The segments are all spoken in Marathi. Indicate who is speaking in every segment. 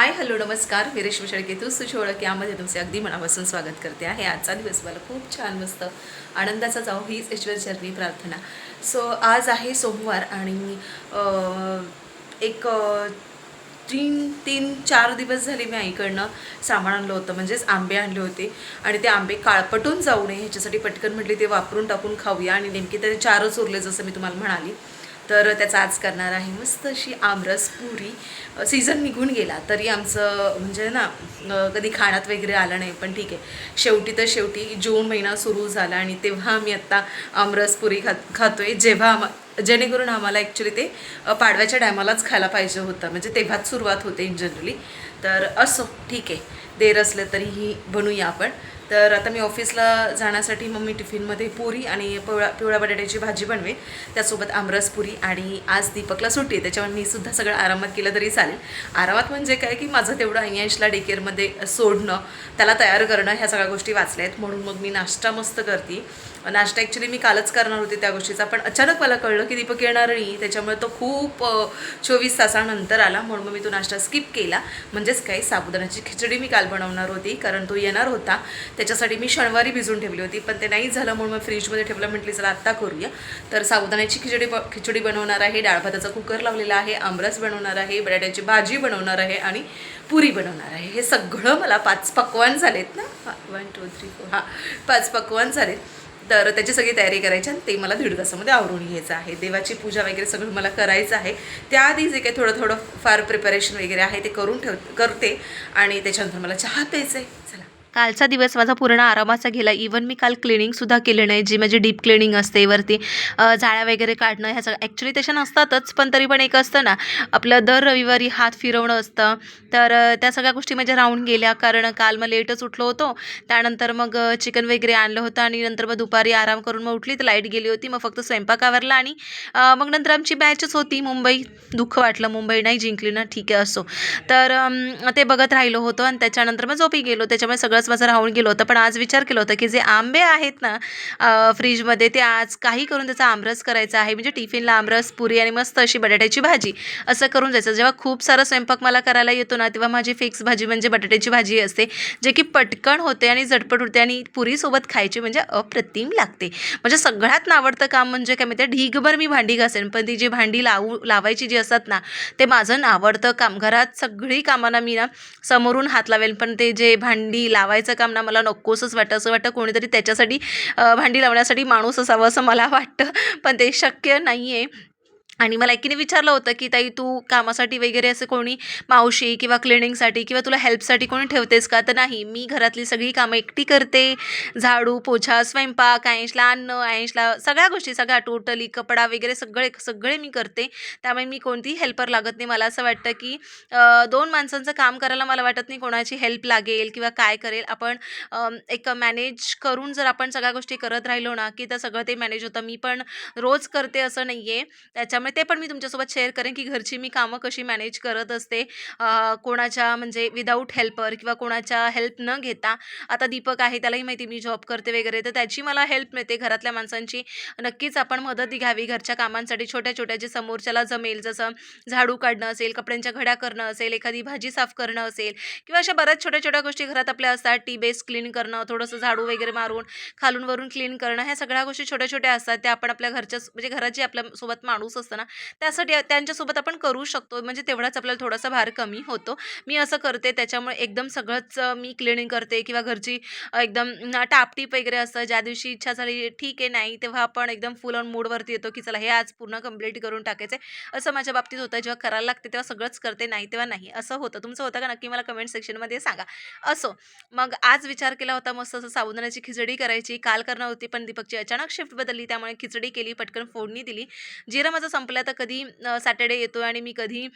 Speaker 1: हाय हॅलो नमस्कार. मी वीरेश शेळके तू तुझी ओळख यामध्ये तुमचे अगदी मनापासून स्वागत करते आहे. आजचा दिवस मला खूप छान मस्त आनंदाचा जाऊ हीच ईश्वर चरणी प्रार्थना. सो आज आहे सोमवार आणि एक तीन तीन चार दिवस झाले मी आईकडनं सामान आणलं होतं. म्हणजेच आंबे आणले होते. आणि ते आंबे काळपटून जाऊ नये ह्याच्यासाठी पटकन म्हटले ते वापरून टाकून खाऊया. आणि नेमके त्याचे चारच उरले जसं मी तुम्हाला म्हणाली. तर त्याचा आज करणार आहे मस्त अशी आमरस पुरी. सीझन निघून गेला तरी आमचं म्हणजे ना कधी खाण्यात वगैरे आलं नाही पण ठीक आहे. शेवटी तर शेवटी जून महिना सुरू झाला आणि तेव्हा आम्ही आत्ता आमरस पुरी खात खातोय. जेव्हा आम जेणेकरून आम्हाला ॲक्च्युली ते पाडव्याच्या टायमालाच खायला पाहिजे होतं. म्हणजे तेव्हाच सुरुवात होते इन जनरली तर असो ठीक आहे. देर असलं तरीही बनूया आपण. तर आता मी ऑफिसला जाण्यासाठी मग मी टिफिनमध्ये पुरी आणि पिवळा पिवळ्या बटाट्याची भाजी बनवेन. त्यासोबत आमरस पुरी आणि आज दीपकला सुट्टी आहे त्याच्यामुळे मी सुद्धा सगळं आरामात केलं तरी चालेल. आरामात म्हणजे काय की माझं तेवढं अय्यांशला डेकेअरमध्ये सोडणं त्याला तयार करणं ह्या सगळ्या गोष्टी वाचल्या आहेत. म्हणून मग मी नाश्ता मस्त करते. नाश्ता ॲक्च्युली मी कालच करणार होते त्या गोष्टीचा पण अचानक मला कळलं की दीपक येणार नाही त्याच्यामुळे तो खूप चोवीस तासानंतर आला म्हणून मग मी तो नाश्ता स्किप केला. म्हणजेच काय साबुदाण्याची खिचडी मी काल बनवणार होती कारण तो येणार होता. त्याच्यासाठी मी शनिवारी भिजून ठेवली होती पण ते नाही झालं म्हणून मग फ्रीजमध्ये ठेवलं म्हटली चला आत्ता करूया. तर साबुदाण्याची खिचडी ब खिचडी बनवणार आहे डाळ भाताचा कुकर लावलेला आहे आमरस बनवणार आहे बटाट्याची भाजी बनवणार आहे आणि पुरी बनवणार आहे. हे सगळं मला पाच पक्वान झालेत ना? वन टू थ्री फोर हां पाच पक्वान झालेत. तर त्याची सगळी तयारी करायची आणि ते मला दीड तासामध्ये आवरून घ्यायचं आहे. देवाची पूजा वगैरे सगळं मला करायचं आहे. त्याआधी जे काही थोडं थोडं फार प्रिपरेशन वगैरे आहे ते करून ठेव करते आणि त्याच्यानंतर मला चहा प्यायचं आहे चला.
Speaker 2: कालचा दिवस माझा पूर्ण आरामाचा गेला. इवन मी काल क्लिनिंगसुद्धा केलं नाही जी माझी डीप क्लिनिंग असते वरती जाळ्या वगैरे काढणं ह्या सगळं ॲक्च्युली तशा नसतातच पण तरी पण एक असतं ना आपलं दर रविवारी हात फिरवणं असतं. तर त्या सगळ्या गोष्टी माझ्या राहून गेल्या कारण काल मग लेटच उठलो होतो. त्यानंतर मग चिकन वगैरे आणलं होतं आणि नंतर मग दुपारी आराम करून मग उठली तर लाइट गेली होती मग फक्त स्वयंपाक आवरला आणि मग नंतर आमची मॅचच होती मुंबई. दुःख वाटलं मुंबई नाही जिंकली ना ठीक आहे असो. तर ते बघत राहिलो होतो आणि त्याच्यानंतर मग झोपी गेलो. त्याच्यामुळे सगळं सगळंच माझं राहून गेलो होतं पण आज विचार केला होता की जे आंबे आहेत ना फ्रीजमध्ये ते आज काही करून त्याचा आमरस करायचा आहे. म्हणजे टिफिनला आमरस पुरी आणि मस्त अशी बटाट्याची भाजी असं करून जायचं. जेव्हा खूप सारा स्वयंपाक मला करायला येतो ना तेव्हा माझी फिक्स भाजी म्हणजे बटाट्याची भाजी असते जे की पटकन होते आणि झटपट होते आणि पुरीसोबत खायची म्हणजे अप्रतिम लागते. म्हणजे सगळ्यात नावडतं काम म्हणजे काय माहिती ढीगभर मी भांडी घासेन पण ती जी भांडी लावू लावायची जी असतात ना ते माझं नावडतं काम. घरात सगळी कामांना मी ना समोरून हात लावेल पण ते जे भांडी लावायचं काम ना मला नकोसंच वाटतं. असं वाटतं कोणीतरी त्याच्यासाठी भांडी लावण्यासाठी माणूस असावं असं मला वाटतं. पण ते शक्य नाही आहे आणि मला एकीने विचारलं होतं की ताई तू कामासाठी वगैरे असं कोणी मावशी किंवा क्लिनिंगसाठी किंवा तुला हेल्पसाठी कोणी ठेवतेस का? तर नाही मी घरातली सगळी कामं एकटी करते. झाडू पोछा स्वयंपाक आयंशला अन्न आयंशला सगळ्या गोष्टी सगळ्या टोटली कपडा वगैरे सगळे सगळे मी करते. त्यामुळे मी कोणतीही हेल्पर लागत नाही. मला असं वाटतं की दोन माणसांचं काम करायला मला वाटत नाही कोणाची हेल्प लागेल किंवा काय करेल. आपण एक मॅनेज करून जर आपण सगळ्या गोष्टी करत राहिलो ना की तर सगळं ते मॅनेज होतं. मी पण रोज करते असं नाही आहे त्याच्यामुळे ते पण मी तुमच्यासोबत शेअर करेन की घरची मी कामं कशी मॅनेज करत असते. कोणाच्या म्हणजे विदाऊट हेल्पर किंवा कोणाच्या हेल्प न घेता. आता दीपक आहे त्यालाही माहिती मी जॉब करते वगैरे तर त्याची मला हेल्प मिळते घरातल्या माणसांची. नक्कीच आपण मदत घ्यावी घरच्या कामांसाठी. छोट्या छोट्या जे समोरच्याला जमेल जसं झाडू काढणं असेल कपड्यांच्या घड्या करणं असेल एखादी भाजी साफ करणं असेल किंवा अशा बऱ्याच छोट्या छोट्या गोष्टी घरात आपल्या असतात. टी बेस क्लीन करणं थोडंसं झाडू वगैरे मारून खालून वरून क्लीन करणं ह्या सगळ्या गोष्टी छोट्या छोट्या असतात. त्या आपण आपल्या घरच्या म्हणजे घरात जे आपल्यासोबत माणूस असतं ना त्यासाठी त्यांच्यासोबत आपण करू शकतो. म्हणजे तेवढाच आपल्याला थोडासा भार कमी होतो. मी असं करते त्याच्यामुळे एकदम सगळंच मी क्लिनिंग करते किंवा घरची एकदम टापटीप वगैरे असतं ज्या दिवशी इच्छा झाली ठीक आहे नाही तेव्हा आपण एकदम फुल ऑन मूडवरती येतो की चला हे आज पूर्ण कंप्लीट करून टाकायचं आहे असं माझ्या बाबतीत होतं. जेव्हा करायला लागते तेव्हा सगळंच करते नाही तेव्हा नाही. असं होतं. तुमचं होतं का? नक्की मला कमेंट सेक्शनमध्ये सांगा. असो मग आज विचार केला होता मस्त असं साबुदाण्याची खिचडी करायची. काल करणार होती पण दीपकची अचानक शिफ्ट बदलली त्यामुळे खिचडी केली पटकन फोडणी दिली. जिरं माझं संपलं तर कधी सॅटर्डे येतो आणि मी कधी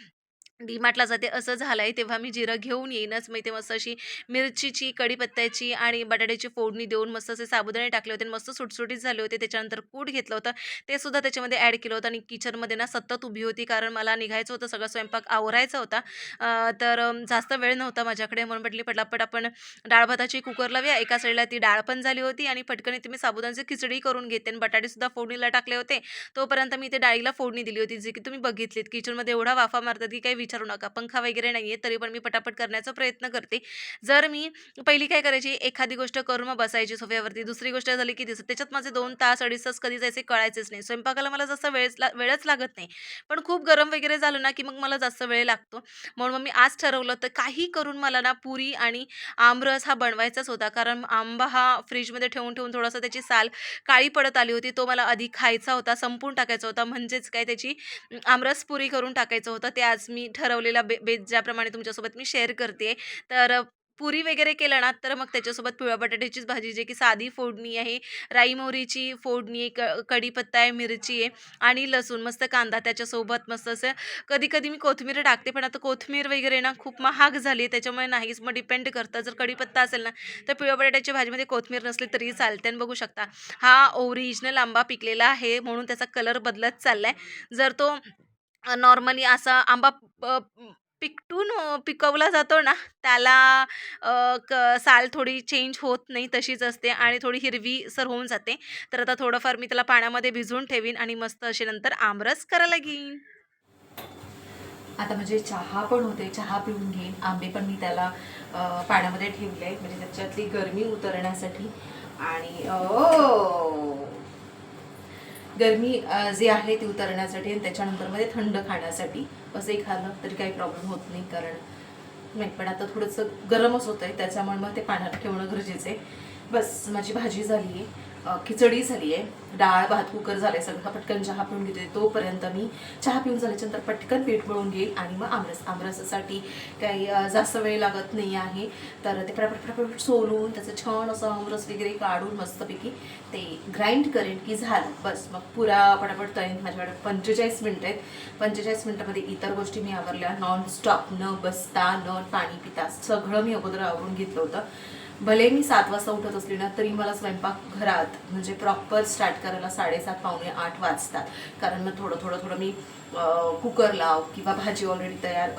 Speaker 2: डीमार्टला जाते. असं झालं आहे तेव्हा मी जिरं घेऊन येईनच. मी ते मस्त अशी मिरचीची कढीपत्त्याची आणि बटाट्याची फोडणी देऊन मस्त असे साबुदाणे टाकले होते आणि मस्त सुटसुटीत झाले होते. त्याच्यानंतर कूट घेतलं होतं. ते सुद्धा त्याच्यामध्ये ॲड केलं होतं आणि किचनमध्ये ना सतत उभी होती कारण मला निघायचं होतं. सगळं स्वयंपाक आवरायचा होता. तर जास्त वेळ नव्हता माझ्याकडे. म्हणून म्हटली पटापट आपण डाळ भाताची कुकर लावूया एका साईडला ती डाळ पण झाली होती आणि पटकन इथे मी साबुदाण्याची खिचडी करून घेते आणि बटाटेसुद्धा फोडणीला टाकले होते. तोपर्यंत मी ते डाळीला फोडणी दिली होती. जी की तुम्ही बघितलीत. किचनमध्ये एवढा वाफा मारतात की काही विचार विचारू नका. पंखा वगैरे नाही आहे तरी पण मी पटापट करण्याचा प्रयत्न करते. जर मी पहिली काय करायची एखादी गोष्ट करून मग बसायची सोफ्यावरती. दुसरी गोष्ट झाली की दिसत त्याच्यात माझे दोन तास अडीच तास कधी जायचे कळायचेच नाही. स्वयंपाकाला मला जास्त वेळच ला वेळच लागत नाही. पण खूप गरम वगैरे झालं ना की मग मला जास्त वेळ लागतो. म्हणून मग मी आज ठरवलं तर काही करून मला ना पुरी आणि आमरस हा बनवायचाच होता. कारण आंबा हा फ्रीजमध्ये ठेवून ठेवून थोडासा त्याची साल काळी पडत आली होती तो मला आधी खायचा होता संपून टाकायचा होता. म्हणजेच काय त्याची आमरस पुरी करून टाकायचं होतं. ते आज मी ठरवलेला बे बेज ज्याप्रमाणे तुमच्यासोबत मी शेअर करते. तर पुरी वगैरे केलं ना तर मग त्याच्यासोबत पिवळ्या बटाट्याचीच भाजी जे की साधी फोडणी आहे. राई मोहरीची फोडणी आहे क कढीपत्ता आहे मिरची आहे आणि लसूण मस्त कांदा त्याच्यासोबत मस्त असं कधी कधी मी कोथिंबीर टाकते पण आता कोथिंबीर वगैरे ना खूप महाग झाली आहे त्याच्यामुळे नाहीच मग डिपेंड करतं. जर कढीपत्ता असेल ना तर पिवळ्या बटाट्याच्या भाजीमध्ये कोथिंबीर नसली तरी चालते आणि बघू शकता. हा ओरिजिनल आंबा पिकलेला आहे म्हणून त्याचा कलर बदलत चालला आहे जर तो नॉर्मली असा आंबा प- पिकटून पिकवला जातो ना त्याला क साल थोडी चेंज होत नाही तशीच असते आणि थोडी हिरवी सर होऊन जाते. तर आता थोडंफार मी त्याला पाण्यामध्ये भिजवून ठेवीन आणि मस्त असे नंतर आमरस करायला घेईन.
Speaker 1: आता म्हणजे चहा पण होते चहा पिऊन घेईन. आंबे पण मी त्याला पाण्यामध्ये ठेवले आहेत. म्हणजे त्याच्यातली गरमी उतरण्यासाठी. आणि ओ! गरमी जे जी आहे ती उतरण्यासाठी आणि त्याच्यानंतरमध्ये थंड खाण्यासाठी असंही खाल्लं तरी काही प्रॉब्लेम होत नाही कारण नाही पण आता थोडंसं गरमच होतं आहे त्याच्यामुळे मग ते पाण्यात ठेवणं गरजेचं आहे. बस माझी भाजी झाली आहे खिचडी झाली आहे. डाळ भात कुकर झाले सगळं. पटकन चहा पिऊन घेते. तोपर्यंत मी चहा पिऊन झाल्याच्यानंतर पटकन पीठ मिळून घेईल आणि मग आमरस आमरसासाठी काही जास्त वेळ लागत नाही आहे. तर ते पटापट सोलून त्याचं छान असं आमरस वगैरे काढून मस्तपैकी ते ग्राइंड करेन की झालं. बस. मग पुरा पटापट तळेन. माझ्याकडे पंचेचाळीस मिनटं आहेत. पंचेचाळीस मिनटामध्ये इतर गोष्टी मी आवरल्या. नॉन स्टॉप न बसता न पाणी पिता. सगळं मी अगोदर आवरून घेतलं होतं. भले मी सात वाजता उठत असली ना तरी मला स्वयंपाक घरात म्हणजे प्रॉपर स्टार्ट करायला साडेसात पावणे आठ वाजतात. कारण मग थोडं थोडं थोडं मी कुकर लाव किंवा भाजी ऑलरेडी तयार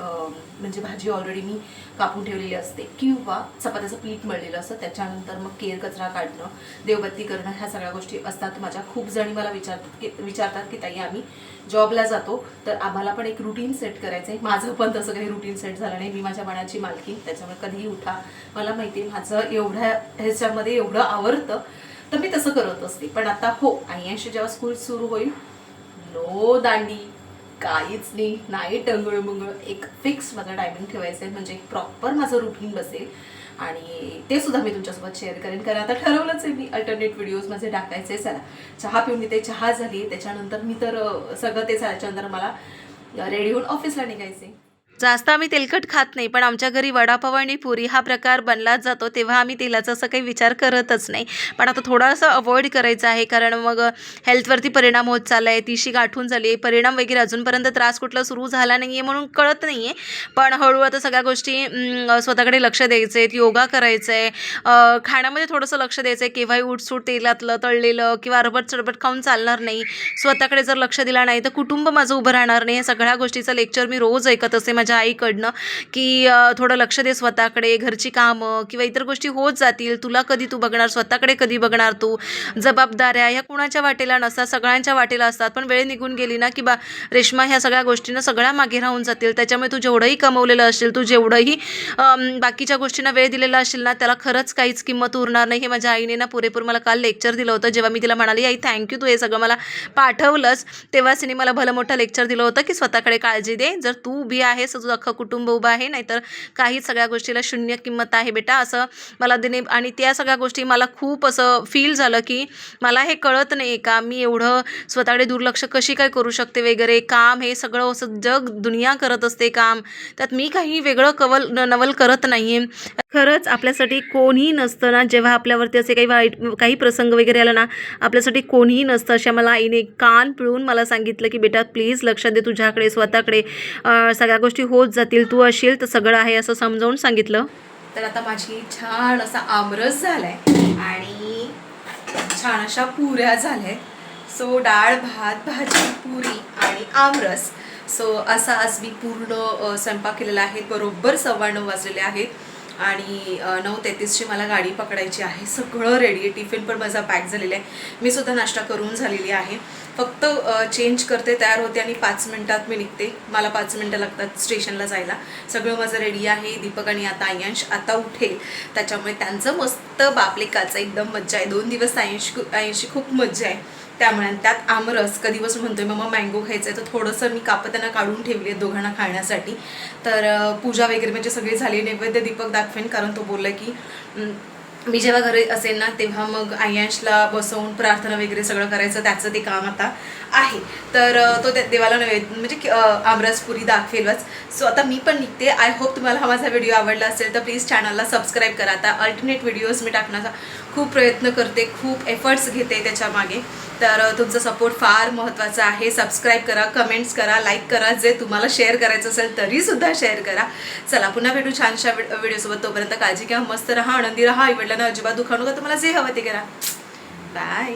Speaker 1: म्हणजे भाजी ऑलरेडी मी कापून ठेवलेली असते. किंवा चपात्याचं पीठ मळलेलं असतं त्याच्यानंतर मग केर कचरा काढणं देवबत्ती करणं ह्या सगळ्या गोष्टी असतात. माझ्या खूप जणी मला विचारतात की विचारतात की ताई आम्ही जॉबला जातो तर आम्हाला पण एक रुटीन सेट करायचं आहे माझं पण तसं काही रुटीन सेट झालं नाही. मी माझ्या मनाची मालकी त्याच्यामुळे कधीही उठा. मला माहिती आहे माझं एवढ्या ह्याच्यामध्ये एवढं आवडतं तर मी तसं करत असते. पण आता हो ऐंशी जेव्हा स्कूल सुरू होईल नो दांडी काहीच नाही नाही टंगळ मुंगळ एक फिक्स माझा टायमिंग ठेवायचं आहे म्हणजे एक प्रॉपर माझं रुटीन बसेल. आणि ते सुद्धा मी तुमच्यासोबत शेअर करेन कारण आता ठरवलंच आहे मी अल्टरनेट व्हिडिओज माझे टाकायचे चला. चहा पिऊन ते चहा झाली त्याच्यानंतर मी तर सगळं ते झाल्याच्यानंतर मला रेडी होऊन ऑफिसला निघायचे
Speaker 2: जास्त आम्ही तेलकट खात नाही पण आमच्या घरी वडापाव आणि पुरी हा प्रकार बनलाच जातो तेव्हा आम्ही तेलाचा असं काही विचार करतच नाही. पण आता थोडासा अवॉइड करायचा आहे कारण मग हेल्थवरती परिणाम होत चालला आहे तिशी गाठून झाली आहे परिणाम वगैरे अजूनपर्यंत त्रास कुठला सुरू झाला नाही आहे म्हणून कळत नाही आहे पण हळू आता सगळ्या गोष्टी स्वतःकडे लक्ष द्यायचे आहेत योगा करायचं आहे खाण्यामध्ये थोडंसं लक्ष द्यायचं आहे केव्हाही उठसूट तेलातलं तळलेलं किंवा अरबट चरबट खाऊन चालणार नाही. स्वतःकडे जर लक्ष दिला नाही तर कुटुंब माझं उभं राहणार नाही या सगळ्या गोष्टीचं लेक्चर मी रोज ऐकत असते माझ्या माझ्या आईकडनं की थोडं लक्ष दे स्वतःकडे घरची कामं किंवा इतर गोष्टी होत जातील तुला कधी तू बघणार स्वतःकडे कधी बघणार तू? जबाबदाऱ्या ह्या कुणाच्या वाटेला नसतात सगळ्यांच्या वाटेला असतात पण वेळ निघून गेली ना की बा रेश्मा ह्या सगळ्या गोष्टींना सगळ्या मागे राहून जातील त्याच्यामुळे तू जेवढंही कमवलेलं असेल तू जेवढंही बाकीच्या गोष्टींना वेळ दिलेला असेल ना त्याला खरंच काहीच किंमत उरणार नाही. हे माझ्या आईने ना पुरेपूर मला काल लेक्चर दिलं होतं जेव्हा मी तिला म्हणाली आई थँक्यू तू हे सगळं मला पाठवलंच तेव्हाच तिने मला भलं मोठं लेक्चर दिलं होतं की स्वतःकडे काळजी दे जर तू उभी आहेस तर तुझं अख्खं कुटुंब उभं आहे नाहीतर काही सगळ्या गोष्टीला शून्य किंमत आहे बेटा. असं मला दिने आणि त्या सगळ्या गोष्टी मला खूप असं फील झालं की मला हे कळत नाही का मी एवढं स्वतःकडे दुर्लक्ष कशी काय करू शकते वगैरे? काम हे सगळं असं जग दुनिया करत असते काम. त्यात मी काही वेगळं कवल नवल करत नाही आहे खरंच आपल्यासाठी कोणीही नसतं ना जेव्हा आपल्यावरती असे काही वाईट काही प्रसंग वगैरे आला ना आपल्यासाठी कोणीही नसतं. अशा मला आईने कान पिळून मला सांगितलं की बेटा प्लीज लक्ष दे तुझ्याकडे स्वतःकडे. सगळ्या गोष्टी होत जातील. तू असेल तर सगळं आहे असं समजावून सांगितलं.
Speaker 1: तर आता माझी छान असा आमरस आहे आणि छान अशा पुऱ्या झाल्या सो डाळ भात भाजी पुरी आणि आमरस. सो असा आज मी पूर्ण स्वयंपाक केलेला आहे. बरोबर सव्वा नऊ वाजलेले आहेत. आणि नऊ तेहतीसची मला गाडी पकडायची आहे. सगळं रेडी आहे. टिफिन पण माझा पॅक झालेला आहे. मी सुद्धा नाश्ता करून झालेली आहे. फक्त चेंज करते तयार होते आणि पाच मिनटात मी निघते. मला पाच मिनटं लागतात स्टेशनला जायला. सगळं माझं रेडी आहे. दीपक आणि आता आयांश आता उठेल. त्याच्यामुळे त्यांचं मस्त बापले काचा. एकदम मज्जा आहे. दोन दिवस आयांश आयांशी खूप मज्जा आहे. त्यामुळे त्यात आमरस कधीपासून म्हणतोय मग मँगो खायचं आहे तर थोडंसं मी कापताना काढून ठेवली आहे दोघांना खाण्यासाठी. तर पूजा वगैरे म्हणजे सगळी झाली नैवेद्य दीपक दाखवेन कारण तो बोलला की मी जेव्हा घरी असेल ना तेव्हा मग आयांशला बसवून प्रार्थना वगैरे सगळं करायचं त्याचं ते काम आता आहे. तर तो त्या देवाला नैवेद्य म्हणजे आमरसपुरी दाखवेलच. सो आता मी पण निघते. आय होप तुम्हाला हा माझा व्हिडिओ आवडला असेल तर प्लीज चॅनलला सबस्क्राईब करा. आता अल्टरनेट व्हिडिओज मी टाकण्याचा खूप प्रयत्न करते खूप एफर्ट्स घेते त्याच्यामागे तर तुमचा सपोर्ट फार महत्त्वाचा आहे. सबस्क्राईब करा कमेंट्स करा लाईक करा. जे तुम्हाला शेअर करायचं असेल तरीसुद्धा शेअर करा. चला पुन्हा भेटू छानशा व्हिडिओसोबत तोपर्यंत काळजी घ्या मस्त राहा आनंदी राहा. आई वडिलांना अजिबात दुखाणू का तुम्हाला जे हवं ते करा. बाय